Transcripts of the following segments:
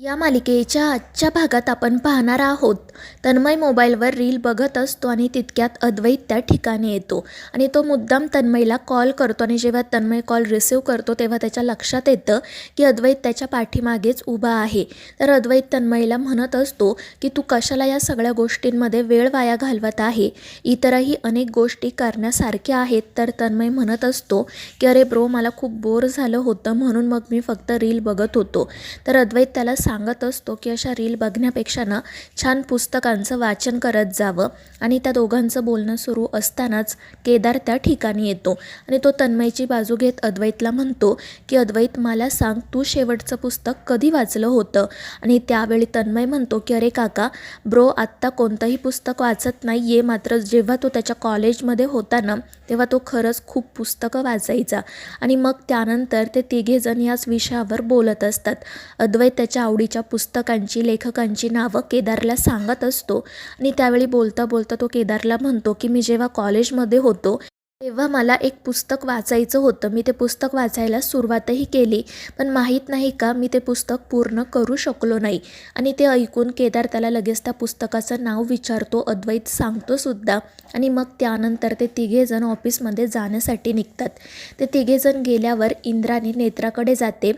या मालिकेच्या आजच्या भागात आपण पाहणार आहोत. तन्मय मोबाईलवर रील बघत असतो आणि तितक्यात अद्वैत त्या ठिकाणी येतो. आणि तो मुद्दाम तन्मयला कॉल करतो आणि जेव्हा तन्मय कॉल रिसिव्ह करतो तेव्हा त्याच्या लक्षात येतं की अद्वैत त्याच्या पाठीमागेच उभा आहे. तर अद्वैत तन्मयला म्हणत असतो की तू कशाला या सगळ्या गोष्टींमध्ये वेळ वाया घालवत आहे? इतरही अनेक गोष्टी करण्यासारख्या आहेत. तर तन्मय म्हणत असतो की अरे ब्रो मला खूप बोर झालं होतं म्हणून मग मी फक्त रील बघत होतो. तर अद्वैत त्याला सांगत असतो की अशा रील बघण्यापेक्षा ना छान पुस्तकांचं वाचन करत जावं आणि त्या दोघांचं बोलणं सुरू असतानाच केदार त्या ठिकाणी येतो. आणि तो तन्मयची बाजू घेत अद्वैतला म्हणतो की अद्वैत मला सांग तू शेवटचं पुस्तक कधी वाचलं होतं? आणि त्यावेळी तन्मय म्हणतो की अरे काका ब्रो आत्ता कोणतंही पुस्तक वाचत नाही आहे मात्र जेव्हा तो त्याच्या कॉलेजमध्ये होता ना तेव्हा तो खरंच खूप पुस्तकं वाचायचा. आणि मग त्यानंतर ते तिघेजण याच विषयावर बोलत असतात. अद्वैत त्याच्या आवडीच्या पुस्तकांची लेखकांची नावं केदारला सांगत असतो. आणि त्यावेळी बोलता बोलता तो केदारला म्हणतो की मी जेव्हा कॉलेजमध्ये होतो तेव्हा मला एक पुस्तक वाचायचं होतं. मी ते पुस्तक वाचायला सुरुवातही केली. पण माहीत नाही का मी ते पुस्तक पूर्ण करू शकलो नाही. आणि ते ऐकून केदार त्याला लगेच त्या पुस्तकाचं नाव विचारतो. अद्वैत सांगतो सुद्धा. आणि मग त्यानंतर ते तिघेजण ऑफिसमध्ये जाण्यासाठी निघतात. ते तिघेजण गेल्यावर इंद्राणी नेत्राकडे जाते.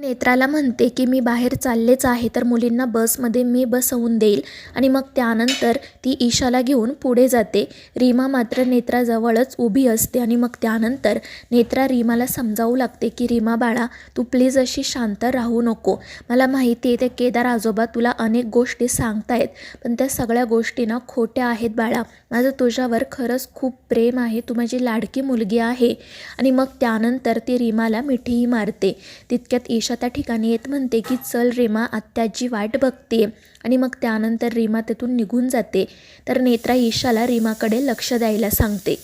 नेत्राला म्हणते की मी बाहेर चाललेच आहे तर मुलींना बसमध्ये मी बसवून देईल. आणि मग त्यानंतर ती ईशाला घेऊन पुढे जाते. रीमा मात्र नेत्राजवळच उभी असते आणि मग त्यानंतर नेत्रा रीमाला समजावू लागते की रीमा बाळा तू प्लीज अशी शांत राहू नको. मला माहिती आहे ते केदार आजोबा तुला अनेक गोष्टी सांगतायत पण त्या सगळ्या गोष्टी ना खोट्या आहेत बाळा. माझं तुझ्यावर खरंच खूप प्रेम आहे. तू माझी लाडकी मुलगी आहे. आणि मग त्यानंतर ती रीमाला मिठीही मारते. तितक्यात ईशा त्या ठिकाणी येत म्हणते की चल रेमा आत्याची वाट बघते. आणि मग त्यानंतर रेमा तिथून निघून जाते. तर नेत्रा ईशाला रेमाकडे लक्ष द्यायला सांगते.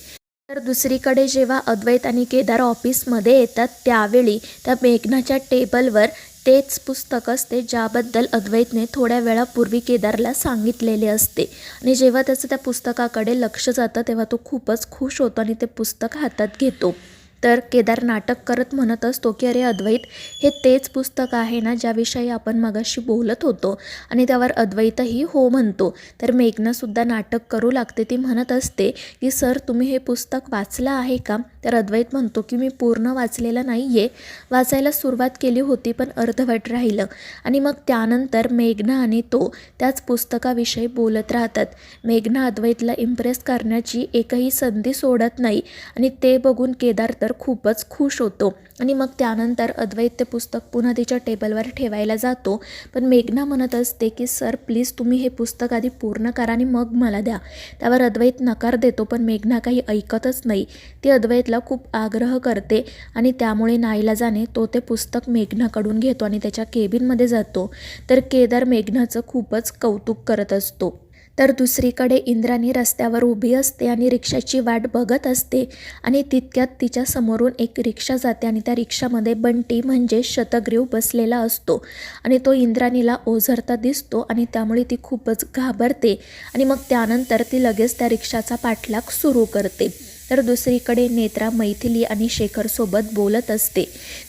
तर दुसरीकडे जेव्हा अद्वैत आणि केदार ऑफिसमध्ये येतात त्यावेळी त्या मेघनाच्या टेबलवर तेच पुस्तक असते ज्याबद्दल अद्वैतने थोड्या वेळापूर्वी केदारला सांगितलेले असते. आणि जेव्हा त्याचं त्या पुस्तकाकडे लक्ष जातं तेव्हा तो खूपच खुश होतो आणि ते पुस्तक हातात घेतो. तर केदार नाटक करत म्हणत असतो की अरे अद्वैत हे तेच पुस्तक आहे ना ज्याविषयी आपण मगाशी बोलत होतो आणि त्यावर अद्वैतही हो म्हणतो. तर मेघनासुद्धा नाटक करू लागते. ती म्हणत असते की सर तुम्ही हे पुस्तक वाचलं आहे का? तर अद्वैत म्हणतो की मी पूर्ण वाचलेलं नाही आहे वाचायला सुरुवात केली होती पण अर्धवट राहिलं. आणि मग त्यानंतर मेघना आणि तो त्याच पुस्तकाविषयी बोलत राहतात. मेघना अद्वैतला इम्प्रेस करण्याची एकही संधी सोडत नाही आणि ते बघून केदार तर तर खूपच खुश होतो. आणि मग त्यानंतर अद्वैत ते पुस्तक पुन्हा तिच्या टेबलवर ठेवायला जातो. पण मेघना म्हणत असते की सर प्लीज तुम्ही हे पुस्तक आधी पूर्ण करा आणि मग मला द्या. त्यावर अद्वैत नकार देतो पण मेघना काही ऐकतच नाही. ती अद्वैतला खूप आग्रह करते आणि त्यामुळे नाईला जाणे तो ते पुस्तक मेघनाकडून घेतो आणि त्याच्या केबिनमध्ये जातो. तर केदार मेघनाचं खूपच कौतुक करत असतो. तर दुसरीकडे इंद्राणी रस्त्यावर उभी असते आणि रिक्षाची वाट बघत असते आणि तितक्यात तिच्या समोरून एक रिक्षा जाते आणि त्या रिक्षामध्ये बंटी म्हणजे शतग्रीव बसलेला असतो. आणि तो इंद्राणीला ओझरता दिसतो आणि त्यामुळे ती खूपच घाबरते. आणि मग त्यानंतर ती लगेच त्या रिक्षाचा पाठलाग सुरू करते. तर दुसरीकडे नेत्रा मैथिली आणि शेखरसोबत बोलत असते.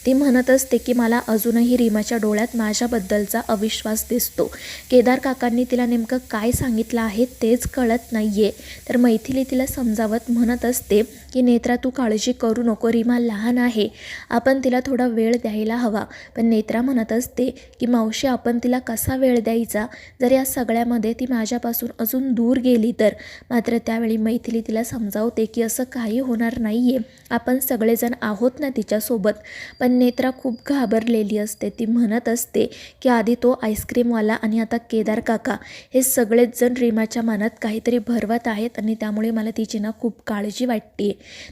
ती म्हणत असते की मला अजूनही रीमाच्या डोळ्यात माझ्याबद्दलचा अविश्वास दिसतो. केदार काकांनी तिला नेमकं काय सांगितलं आहे तेच कळत नाही आहे तर मैथिली तिला समजावत म्हणत असते की नेत्रा तू काळजी करू नको. रीमा लहान आहे. आपण तिला थोडा वेळ द्यायला हवा. पण नेत्रा म्हणत असते की मावशी आपण तिला कसा वेळ द्यायचा? जर या सगळ्यामध्ये ती माझ्यापासून अजून दूर गेली तर. मात्र त्यावेळी मैथिली तिला समजावते की असं काही होणार नाही आहे आपण सगळेजण आहोत ना तिच्यासोबत. पण नेत्रा खूप घाबरलेली असते. ती म्हणत असते की आधी तो आईस्क्रीमवाला आणि आता केदार काका. हे सगळेच जण रीमाच्या मनात काहीतरी भरवत आहेत आणि त्यामुळे मला तिची ना खूप काळजी वाटते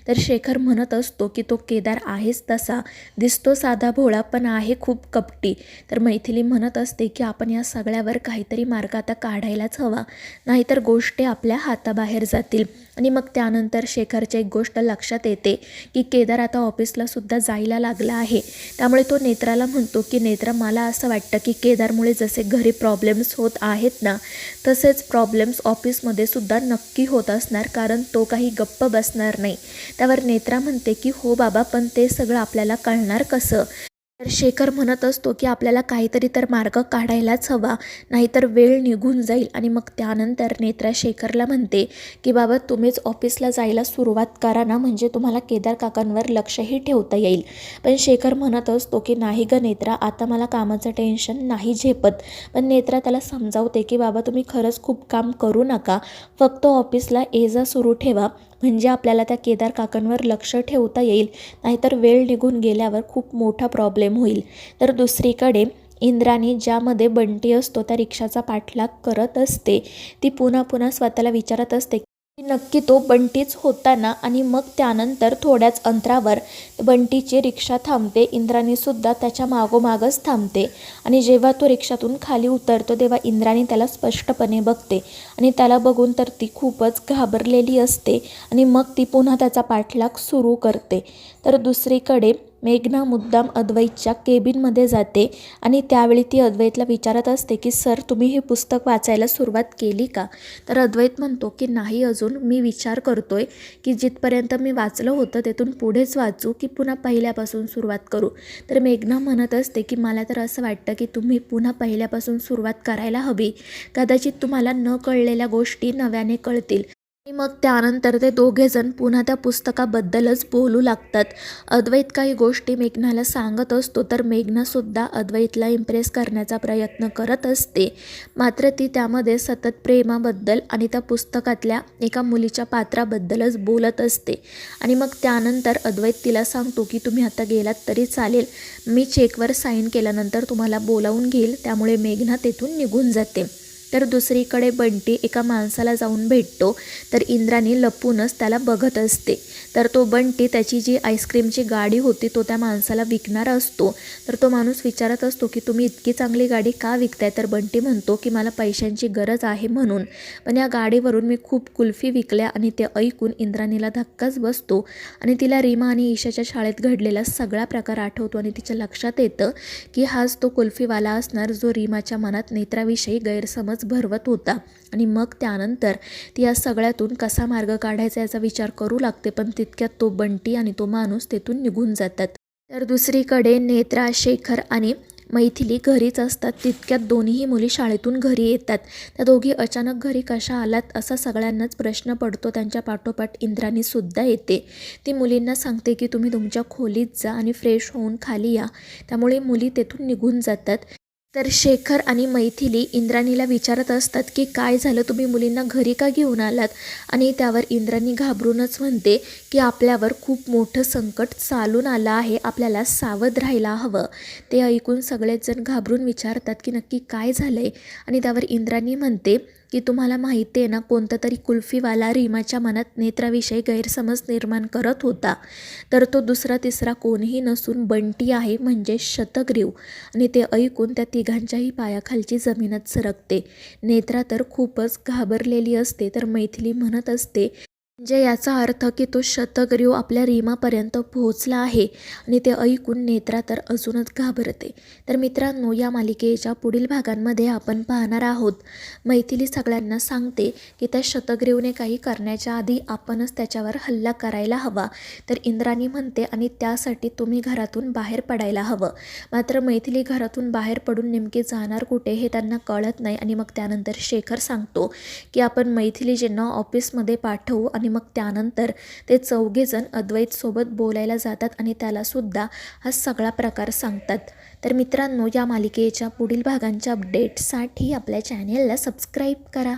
तर शेखर म्हणत असतो की तो केदार आहेच तसा. दिसतो साधा भोळा पण आहे खूप कपटी. तर मैथिली म्हणत असते की आपण या सगळ्यावर काहीतरी मार्ग आता काढायलाच हवा. नाहीतर गोष्टी आपल्या हाताबाहेर जातील. आणि मग त्यानंतर शेखर शेखरची एक गोष्ट लक्षात येते की केदार आता ऑफिसला सुद्धा जायला लागला आहे. त्यामुळे तो नेत्राला म्हणतो की नेत्रा मला असं वाटतं की केदारमुळे जसे घरी प्रॉब्लेम्स होत आहेत ना तसेच प्रॉब्लेम्स ऑफिसमध्ये सुद्धा नक्की होत असणार कारण तो काही गप्प बसणार नाही. त्यावर नेत्रा म्हणते की हो बाबा पण ते सगळं आपल्याला कळणार कसं? तर शेखर म्हणत असतो की आपल्याला काहीतरी तर मार्ग काढायलाच हवा नाहीतर वेळ निघून जाईल. आणि मग त्यानंतर नेत्रा शेखरला म्हणते की बाबा तुम्हीच ऑफिसला जायला सुरुवात करा ना म्हणजे तुम्हाला केदार काकांवर लक्षही ठेवता येईल. पण शेखर म्हणत असतो की नाही ग नेत्रा आता मला कामाचं टेन्शन नाही झेपत. पण नेत्रा त्याला समजावते की बाबा तुम्ही खरंच खूप काम करू नका. फक्त ऑफिसला ये जा सुरू ठेवा. म्हणजे आपल्याला त्या केदार काकांवर लक्ष ठेवता येईल नाहीतर वेळ निघून गेल्यावर खूप मोठा प्रॉब्लेम होईल. तर दुसरीकडे इंद्राणी ज्यामध्ये बंटी असतो त्या रिक्षाचा पाठलाग करत असते. ती पुन्हा पुन्हा स्वतःला विचारत असते नक्की तो बंटीच होताना आणि मग त्यानंतर थोड्याच अंतरावर बंटीची रिक्षा थांबते. इंद्राणीसुद्धा त्याच्या मागोमागच थांबते. आणि जेव्हा तो रिक्षातून खाली उतरतो तेव्हा इंद्राणी त्याला स्पष्टपणे बघते. आणि त्याला बघून तर ती खूपच घाबरलेली असते. आणि मग ती पुन्हा त्याचा पाठलाग सुरू करते. तर दुसरीकडे मेघना मुद्दाम अद्वैतच्या केबिनमध्ये जाते आणि त्यावेळी ती अद्वैतला विचारत असते की सर तुम्ही हे पुस्तक वाचायला सुरुवात केली का? तर अद्वैत म्हणतो की नाही अजून. मी विचार करतोय की जिथपर्यंत मी वाचलं होतं तेथून पुढेच वाचू की पुन्हा पहिल्यापासून सुरुवात करू? तर मेघना म्हणत असते की मला तर असं वाटतं की तुम्ही पुन्हा पहिल्यापासून सुरुवात करायला हवी. कदाचित तुम्हाला न कळलेल्या गोष्टी नव्याने कळतील. मग त्यानंतर ते दोघेजण पुन्हा त्या पुस्तकाबद्दलच बोलू लागतात. अद्वैत काही गोष्टी मेघनाला सांगत असतो तर मेघनासुद्धा अद्वैतला इम्प्रेस करण्याचा प्रयत्न करत असते. मात्र ती त्यामध्ये सतत प्रेमाबद्दल आणि त्या पुस्तकातल्या एका मुलीच्या पात्राबद्दलच बोलत असते. आणि मग त्यानंतर अद्वैत तिला सांगतो की तुम्ही आता गेलात तरी चालेल. मी चेकवर साईन केल्यानंतर तुम्हाला बोलावून घेईल. त्यामुळे मेघना तेथून निघून जाते. तर दुसरीकडे बंटी एका माणसाला जाऊन भेटतो तर इंद्राणी लपूनच त्याला बघत असते. तर तो बंटी त्याची जी आईस्क्रीमची गाडी होती तो त्या माणसाला विकणार असतो. तर तो माणूस विचारत असतो की तुम्ही इतकी चांगली गाडी का विकताय? तर बंटी म्हणतो की मला पैशांची गरज आहे म्हणून. पण या गाडीवरून मी खूप कुल्फी विकल्या आणि ते ऐकून इंद्राणीला धक्काच बसतो आणि तिला रीमा आणि ईशाच्या शाळेत घडलेला सगळा प्रकार आठवतो आणि तिच्या लक्षात येतं की हाच तो कुल्फीवाला असणार जो रीमाच्या मनात नेत्राविषयी गैरसमज भरवत होता. आणि मग त्यानंतर ती या सगळ्यातून कसा मार्ग काढायचा याचा विचार करू लागते पण तितक्यात तो बंटी आणि तो माणूस तेथून निघून जातात. तर दुसरीकडे नेत्रा शेखर आणि मैथिली घरीच असतात. तितक्यात दोन्हीही मुली शाळेतून घरी येतात. त्या दोघी अचानक घरी कशा आलात असा सगळ्यांनाच प्रश्न पडतो. त्यांच्या पाठोपाठ इंद्राणीसुद्धा येते. ती मुलींना सांगते की तुम्ही तुमच्या खोलीत जा आणि फ्रेश होऊन खाली या. त्यामुळे मुली तेथून निघून जातात. तर शेखर आणि मैथिली इंद्राणीला विचारत असतात की काय झालं? तुम्ही मुलींना घरी का घेऊन आलात? आणि त्यावर इंद्राणी घाबरूनच म्हणते की आपल्यावर खूप मोठं संकट चालून आलं आहे. आपल्याला सावध राहायला हवं. ते ऐकून सगळेच जण घाबरून विचारतात की नक्की काय झालं आहे आणि त्यावर इंद्राणी म्हणते की तुम्हाला माहिती आहे ना कोणता तरी कुल्फीवाला रीमाच्या मनात नेत्राविषयी गैरसमज निर्माण करत होता. तर तो दुसरा तिसरा कोणीही नसून बंटी आहे म्हणजे शतग्रीव. आणि ते ऐकून त्या तिघांच्याही पायाखालची जमीनच सरकते. नेत्रा तर खूपच घाबरलेली असते तर मैथिली म्हणत असते म्हणजे याचा अर्थ की तो शतग्रीव आपल्या रीमापर्यंत पोहोचला आहे आणि ते ऐकून नेत्रा तर अजूनच घाबरते. तर मित्रांनो या मालिकेच्या पुढील भागांमध्ये आपण पाहणार आहोत. मैथिली सगळ्यांना सांगते की त्या शतग्रीवने काही करण्याच्या आधी आपणच त्याच्यावर हल्ला करायला हवा. तर इंद्राणी म्हणते आणि त्यासाठी तुम्ही घरातून बाहेर पडायला हवं. मात्र मैथिली घरातून बाहेर पडून नेमके जाणार कुठे हे त्यांना कळत नाही आणि मग त्यानंतर शेखर सांगतो की आपण मैथिलीजींना ऑफिसमध्ये पाठवू आणि आणि मग त्यानंतर ते चौघेजण अद्वैतसोबत बोलायला जातात आणि त्यालासुद्धा हा सगळा प्रकार सांगतात. तर मित्रांनो या मालिकेच्या पुढील भागांच्या अपडेटसाठी आपल्या चॅनेलला सबस्क्राईब करा.